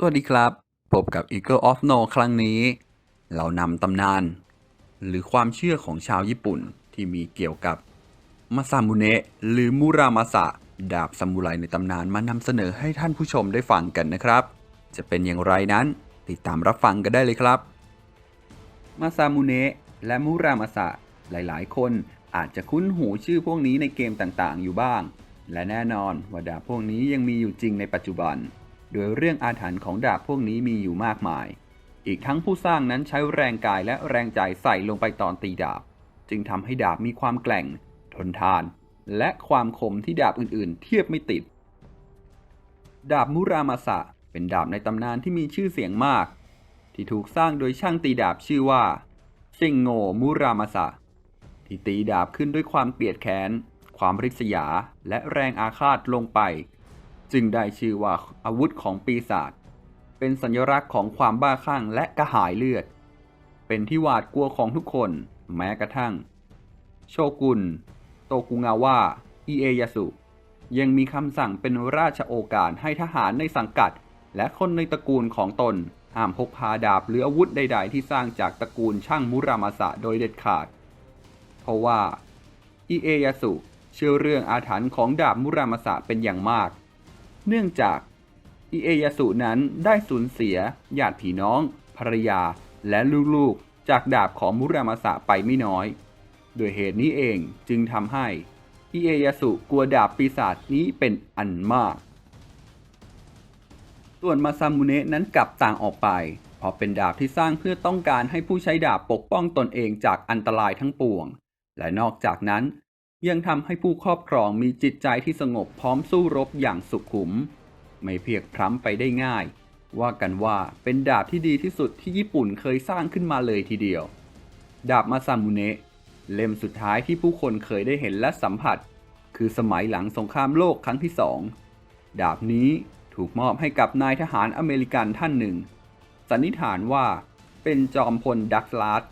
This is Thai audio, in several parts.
สวัสดีครับ พบกับ Eagle of No ครั้งนี้ เรานำตำนาน หรือความเชื่อของชาวญี่ปุ่นที่มีเกี่ยวกับมาซามุเนะหรือมุรามาสะดาบซามูไรในตำนานมานำเสนอให้ท่านผู้ชมได้ฟังกันนะครับ จะเป็นอย่างไรนั้นติดตามรับฟังกันได้เลยครับมาซามุเนะและมุรามาสะหลายๆ คนอาจจะคุ้นหูชื่อพวกนี้ในเกมต่างๆ อยู่บ้าง และแน่นอนว่าดาบพวกนี้ยังมีอยู่จริงในปัจจุบัน โดยเรื่องอาถรรพ์ของดาบพวกนี้มีอยู่มากมาย อีกทั้งผู้สร้างนั้นใช้แรงกายและแรงใจใส่ลงไปตอนตีดาบ จึงทำให้ดาบมีความแกร่ง ทนทาน และความคมที่ดาบอื่นๆ เทียบไม่ติด ดาบมุรามาสะเป็นดาบในตำนานที่มีชื่อเสียงมาก ที่ถูกสร้างโดยช่างตีดาบชื่อว่าซิงโงมุรามาสะที่ตีดาบขึ้นด้วยความเกลียดแค้น ความริษยา และแรงอาฆาตลงไป จึงได้ชื่อว่าอาวุธของปีศาจเป็นสัญลักษณ์ของความบ้าคลั่งและกระหายเลือด เป็นที่หวาดกลัวของทุกคนแม้กระทั่ง โชกุน โตกุงาวะอิเอยาสุ ยังมีคำสั่งเป็นราชโอการให้ทหารในสังกัด และคนในตระกูลของตนห้ามพกพาดาบหรืออาวุธใด ๆ ที่สร้างจากตระกูลช่างมุรามาสะโดยเด็ดขาด เพราะว่าอิเอยาสุเชื่อเรื่องอาถรรพ์ของดาบมุรามาสะเป็นอย่างมาก เนื่องจากอิเอยาสุนั้นได้สูญเสียญาติพี่น้อง ภรรยาและลูกๆ จากดาบของมุรามาสะไปไม่น้อย โดยเหตุนี้เองจึงทำให้อิเอยาสุกลัวดาบปีศาจนี้เป็นอันมาก ส่วนมาซามุเนะนั้นกลับต่างออกไป เพราะเป็นดาบที่สร้างเพื่อต้องการให้ผู้ใช้ดาบปกป้องตนเองจากอันตรายทั้งปวง และนอกจากนั้น ยังทำให้ผู้ครอบครองมีจิตใจที่สงบพร้อมสู้รบอย่างสุขุม ไม่เพียกพร้ำไปได้ง่าย ว่ากันว่าเป็นดาบที่ดีที่สุดที่ญี่ปุ่นเคยสร้างขึ้นมาเลยทีเดียว ดาบมาซามุเนะเล่มสุดท้ายที่ผู้คนเคยได้เห็นและสัมผัส คือสมัยหลังสงครามโลกครั้งที่สองดาบนี้ถูกมอบให้กับนายทหารอเมริกันท่านหนึ่ง สันนิษฐานว่าเป็นจอมพลดักลาส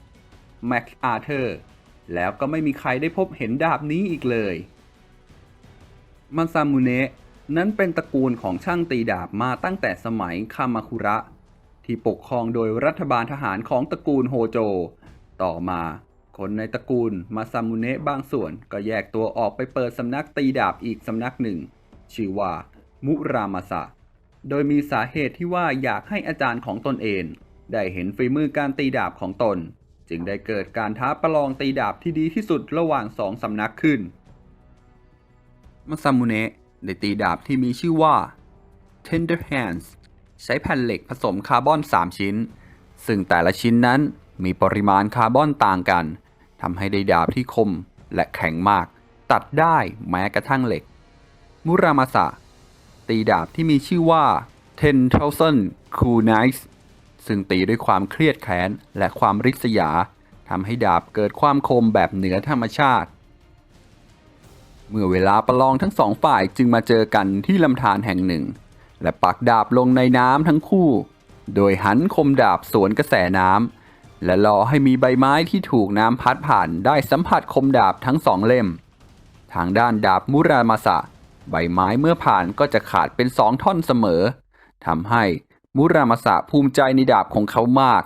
แม็กอาเธอร์ แล้วก็ไม่มีใครได้พบเห็นดาบนี้อีกเลยมาซามุเนะนั้นเป็นตระกูลของช่างตีดาบมาตั้งแต่สมัยคามาคุระ ที่ปกครองโดยรัฐบาลทหารของตระกูลโฮโจ ต่อมาคนในตระกูลมาซามุเนะบางส่วนก็แยกตัวออกไปเปิดสำนักตีดาบอีกสำนักหนึ่ง ชื่อว่า มุรามาสะ โดยมีสาเหตุที่ว่าอยากให้อาจารย์ของตนเอง ได้เห็นฝีมือการตีดาบของตน จึงได้เกิดการท้าประลองตีดาบที่ดีที่สุดระหว่างสองสำนักขึ้นมาซามุเนะได้ตีดาบที่มีชื่อว่า Tender Hands ใช้แผ่นเหล็กผสมคาร์บอน 3 ชิ้น ซึ่งแต่ละชิ้นนั้นมีปริมาณคาร์บอนต่างกันทำให้ได้ดาบที่คมและแข็งมาก ตัดได้แม้กระทั่งเหล็ก มุรามาสะตีดาบที่มีชื่อว่า10,000 Cool Knives ซึ่งตีด้วยความเครียดแค้นและความริษยาทำให้ดาบเกิดความคมแบบเหนือธรรมชาติ เมื่อเวลาประลองทั้งสองฝ่ายจึงมาเจอกันที่ลำธารแห่งหนึ่ง และปักดาบลงในน้ำทั้งคู่ โดยหันคมดาบสวนกระแสน้ำและรอให้มีใบไม้ที่ถูกน้ำพัดผ่านได้สัมผัสคมดาบทั้งสองเล่ม ทางด้านดาบมุรามาสะ ใบไม้เมื่อผ่านก็จะขาดเป็นสองท่อนเสมอทำให้ มุรามาสะภูมิใจในดาบของเขามาก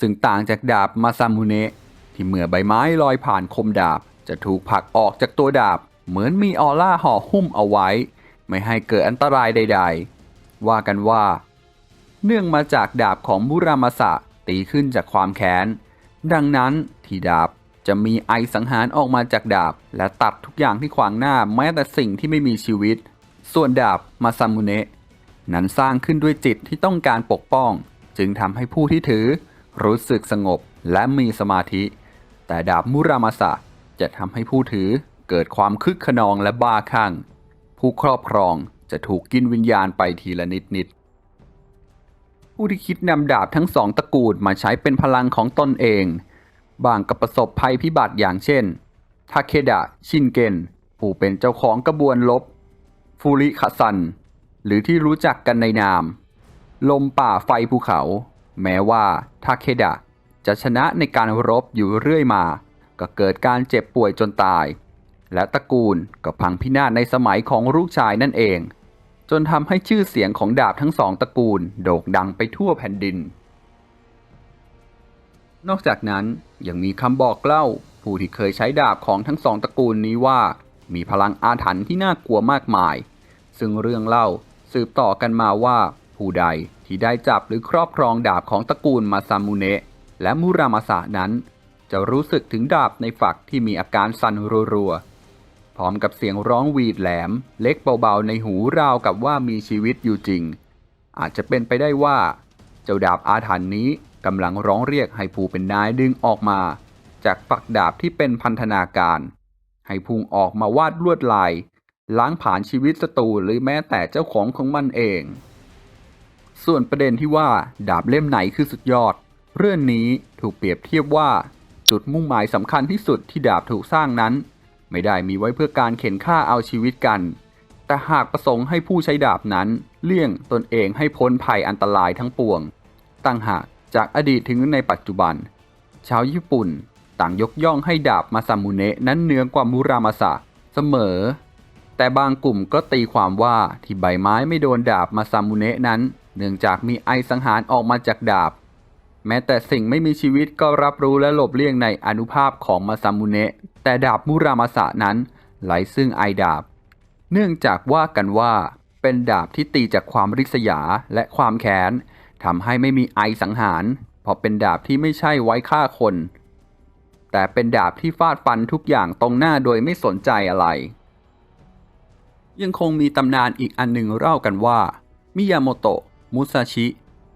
ซึ่งต่างจากดาบมาซามุเนะที่เมื่อใบไม้ลอยผ่านคมดาบ จะถูกผลักออกจากตัวดาบ เหมือนมีออร่าห่อหุ้มเอาไว้ ไม่ให้เกิดอันตรายใด ๆ ว่ากันว่า เนื่องมาจากดาบของมุรามาสะตีขึ้นจากความแค้น ดังนั้นที่ดาบจะมีไอสังหารออกมาจากดาบ และตัดทุกอย่างที่ขวางหน้าแม้แต่สิ่งที่ไม่มีชีวิต ส่วนดาบมาซามุเนะ นั้นสร้างขึ้นด้วยจิตที่ต้องการปกป้อง จึงทำให้ผู้ที่ถือ รู้สึกสงบและมีสมาธิ แต่ดาบมุรามาสะจะทำให้ผู้ถือเกิดความคึกขนองและบ้าคลั่ง ผู้ครอบครองจะถูกกินวิญญาณไปทีละนิดนิดผู้ที่คิดนำดาบทั้งสองตระกูลมาใช้เป็นพลังของตนเอง บางกับประสบภัยพิบัติอย่างเช่น ทาเคดะ ชินเกน ผู้เป็นเจ้าของกระบวนลบ ฟูริคาซัน หรือที่รู้จักกันในนาม ลมป่าไฟภูเขา แม้ว่าทาเคดะจะชนะในการรบอยู่เรื่อยมา ก็เกิดการเจ็บป่วยจนตาย และตระกูลก็พังพินาศในสมัยของลูกชายนั่นเอง จนทำให้ชื่อเสียงของดาบทั้งสองตระกูลโด่งดังไปทั่วแผ่นดิน นอกจากนั้นยังมีคำบอกเล่าผู้ที่เคยใช้ดาบของทั้งสองตระกูลนี้ว่า มีพลังอาถรรพ์ที่น่ากลัวมากมาย ซึ่งเรื่องเล่า สืบต่อกันมาว่า ผู้ใดที่ได้จับหรือครอบครองดาบของตระกูลมาซามุเนะและมุรามาสะนั้น จะรู้สึกถึงดาบในฝักที่มีอาการสั่นรัวๆ พร้อมกับเสียงร้องวีดแหลม เล็กเบาๆในหูราวกับว่ามีชีวิตอยู่จริง อาจจะเป็นไปได้ว่า เจ้าดาบอาถรรพ์นี้กำลังร้องเรียกให้ผู้เป็นนายดึงออกมา จากฝักดาบที่เป็นพันธนาการ ให้พุ่งออกมาวาดลวดลาย ล้างผ่านชีวิตศัตรูหรือแม้แต่เจ้าของของมันเอง ส่วนประเด็นที่ว่าดาบเล่มไหนคือสุดยอด เรื่องนี้ถูกเปรียบเทียบว่า จุดมุ่งหมายสำคัญที่สุดที่ดาบถูกสร้างนั้น ไม่ได้มีไว้เพื่อการเข็นฆ่าเอาชีวิตกัน แต่หากประสงค์ให้ผู้ใช้ดาบนั้นเลี่ยงตนเองให้พ้นภัยอันตรายทั้งปวงตั้งหากจากอดีตถึงในปัจจุบัน ชาวญี่ปุ่นต่างยกย่องให้ดาบมาซามุเนะนั้นเหนือกว่ามุรามาสะเสมอ แต่บางกลุ่มก็ตีความว่าที่ใบไม้ไม่โดนดาบมาซามุเนะนั้น เนื่องจากมีไอสังหารออกมาจากดาบ แม้แต่สิ่งไม่มีชีวิตก็รับรู้และหลบเลี่ยงในอนุภาพของมาซามุเนะแต่ดาบมุรามาสะนั้นไหลซึ่งไอดาบ เนื่องจากว่ากันว่า เป็นดาบที่ตีจากความริษยาและความแค้นทำให้ไม่มีไอสังหารเพราะเป็นดาบที่ไม่ใช่ไว้ฆ่าคน แต่เป็นดาบที่ฟาดฟันทุกอย่างตรงหน้าโดยไม่สนใจอะไร ยังคงมีตำนานอีกอันหนึ่งเล่ากันว่า มิยาโมโตะ มุซาชิ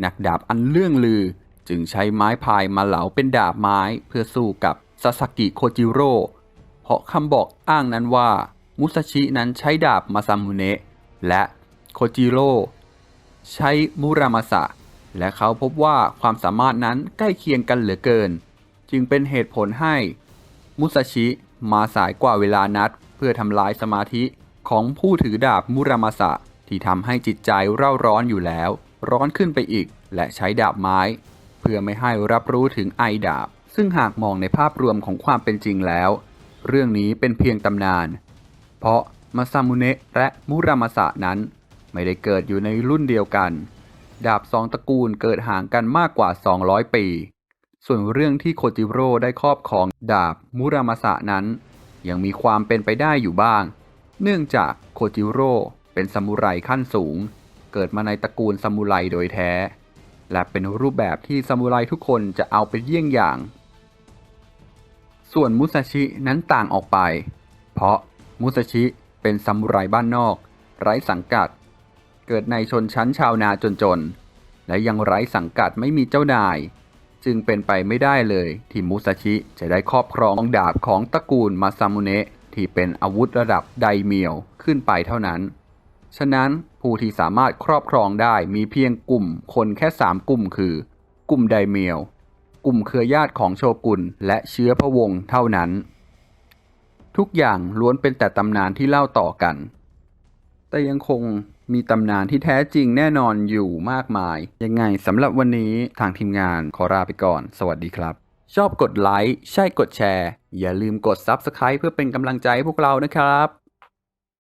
นักดาบอันเลื่องลือ จึงใช้ไม้พายมาเหลาเป็นดาบไม้เพื่อสู้กับซาสกิโคจิโร่ เพราะคำบอกอ้างนั้นว่า มุซาชินั้นใช้ดาบมาซามุเนะและโคจิโร่ใช้มุรามาสะ และเขาพบว่าความสามารถนั้นใกล้เคียงกันเหลือเกิน จึงเป็นเหตุผลให้ มุซาชิมาสายกว่าเวลานัด เพื่อทำลายสมาธิ ของผู้ถือดาบมุรามาสะที่ทำให้จิตใจเร่าร้อนอยู่แล้ว ร้อนขึ้นไปอีก และใช้ดาบไม้ เพื่อไม่ให้รับรู้ถึงไอดาบ ซึ่งหากมองในภาพรวมของความเป็นจริงแล้ว เรื่องนี้เป็นเพียงตำนาน เพราะมาซามุเนะและมุรามาสะนั้น ไม่ได้เกิดอยู่ในรุ่นเดียวกัน ดาบสองตระกูลเกิดห่างกันมากกว่า 200 ปี ส่วนเรื่องที่โคจิโร่ได้ครอบครองดาบมุรามาสะนั้น ยังมีความเป็นไปได้อยู่บ้าง เนื่องจากโคจิโร่เป็นซามูไรขั้นสูง เกิดมาในตระกูลซามูไรโดยแท้ และเป็นรูปแบบที่ซามูไรทุกคนจะเอาเป็นเยี่ยงอย่าง ส่วนมุซาชินั้นต่างออกไป เพราะมุซาชิเป็นซามูไรบ้านนอก ไร้สังกัด เกิดในชนชั้นชาวนาจนๆ และยังไร้สังกัดไม่มีเจ้านาย จึงเป็นไปไม่ได้เลยที่มุซาชิจะได้ครอบครองดาบของตระกูลมาซามุเนะ ที่เป็นอาวุธระดับไดเมียวขึ้นไปเท่านั้น ฉะนั้นผู้ที่สามารถครอบครองได้มีเพียงกลุ่มคนแค่ 3 กลุ่มคือ กลุ่มไดเมียว กลุ่มเครือญาติของโชกุนและเชื้อพระวงศ์เท่านั้น ทุกอย่างล้วนเป็นแต่ตำนานที่เล่าต่อกัน แต่ยังคงมีตำนานที่แท้จริงแน่นอนอยู่มากมาย ยังไงสำหรับวันนี้ทางทีมงานขอลาไปก่อน สวัสดีครับ ชอบกดไลค์ ใช่กดแชร์ อย่าลืมกด Subscribe เพื่อเป็นกำลังใจให้พวกเรานะครับ